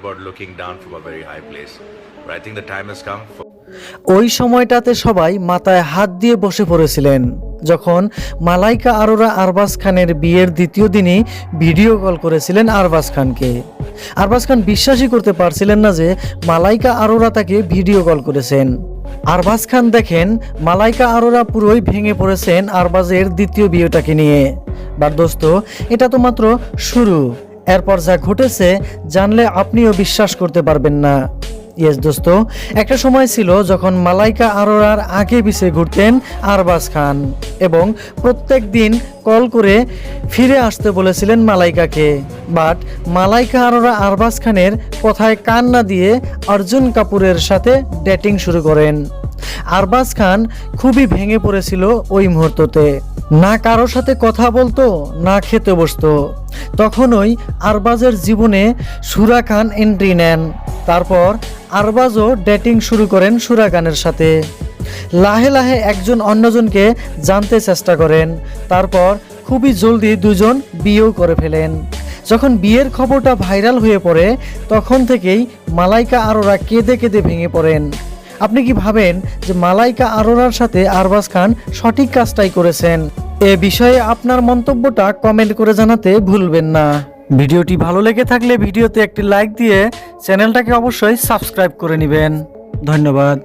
about looking down from a very high place. But I think the time has come for ওই সময়টাতে সবাই মাথায় হাত দিয়ে বসে পড়েছিলেন, যখন মালাইকা আরোরা আরবাজ খানের বিয়ের দ্বিতীয় দিনই ভিডিও কল করেছিলেন আরবাজ খানকে। আরবাজ খান বিশ্বাসই করতে পারছিলেন না যে মালাইকা আরোরা তাকে ভিডিও কল করেছেন। আরবাজ খান দেখেন মালাইকা আরোরা পুরোই ভেঙে পড়েছেন আরবাজের দ্বিতীয় বিয়েটাকে নিয়ে। বাট দোস্ত, এটা তো মাত্র শুরু। এরপর যা ঘটেছে জানলে আপনিও বিশ্বাস করতে পারবেন না। ইয়েস দোস্ত, একটা সময় ছিল যখন মালাইকা আরোরার আগে পিছে ঘুরতেন আরবাজ খান এবং প্রত্যেক দিন কল করে ফিরে আসতে বলেছিলেন মালাইকাকে। বাট মালাইকা আরোরা আরবাজ খানের কথায় কান না দিয়ে অর্জুন কাপুরের সাথে ডেটিং শুরু করেন। আরবাজ খান খুবই ভেঙে পড়েছিল ওই মুহূর্ততে। না কারোর সাথে কথা বলতো, না খেতে বসতো। তখনই আরবাজের জীবনে সুরা খান এন্ট্রি নেন। তারপর আরবাজও ডেটিং শুরু করেন সুরা খানের সাথে। লাহে লাহে একজন অন্যজনকে জানতে চেষ্টা করেন। তারপর খুবই জলদি দুজন বিয়েও করে ফেলেন। যখন বিয়ের খবরটা ভাইরাল হয়ে পড়ে, তখন থেকেই মালাইকা আরোরা কেঁদে কেঁদে ভেঙে পড়েন। আপনি কি ভাবেন যে মালাইকা আরোরার সাথে আরবাজ খান সঠিক কাজটাই করেছেন? এ বিষয়ে আপনার মন্তব্যটা কমেন্ট করে জানাতে ভুলবেন না। ভিডিওটি ভালো লেগে থাকলে ভিডিওতে একটি লাইক দিয়ে চ্যানেলটাকে অবশ্যই সাবস্ক্রাইব করে নেবেন। ধন্যবাদ।